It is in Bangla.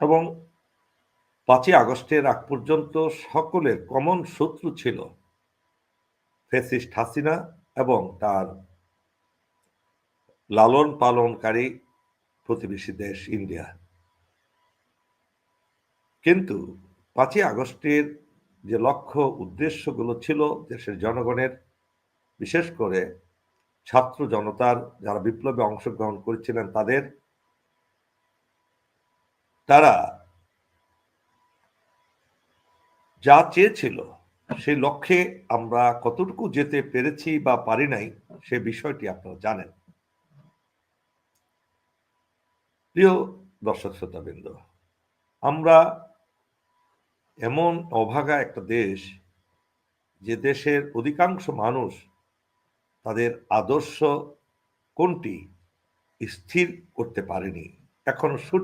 এবং পাঁচই আগস্টের আগ পর্যন্ত সকলের কমন শত্রু ছিল ফেসিস্ট হাসিনা এবং তার লালন পালনকারী প্রতিবেশী দেশ ইন্ডিয়া। কিন্তু পাঁচই আগস্টের যে লক্ষ্য উদ্দেশ্যগুলো ছিল দেশের জনগণের, বিশেষ করে ছাত্র জনতার যারা বিপ্লবে অংশগ্রহণ করেছিলেন তাদের তারা যা চেয়েছিল সেই লক্ষ্যে আমরা কতটুকু যেতে পেরেছি বা পারি নাই, সে বিষয়টি আপনারা জানেন। প্রিয় দর্শক শ্রোতাবৃন্দ, আমরা এমন অভাগা একটা দেশ যে দেশের অধিকাংশ মানুষ তাদের আদর্শ কোনটি স্থির করতে পারেনি, এখনও সঠিক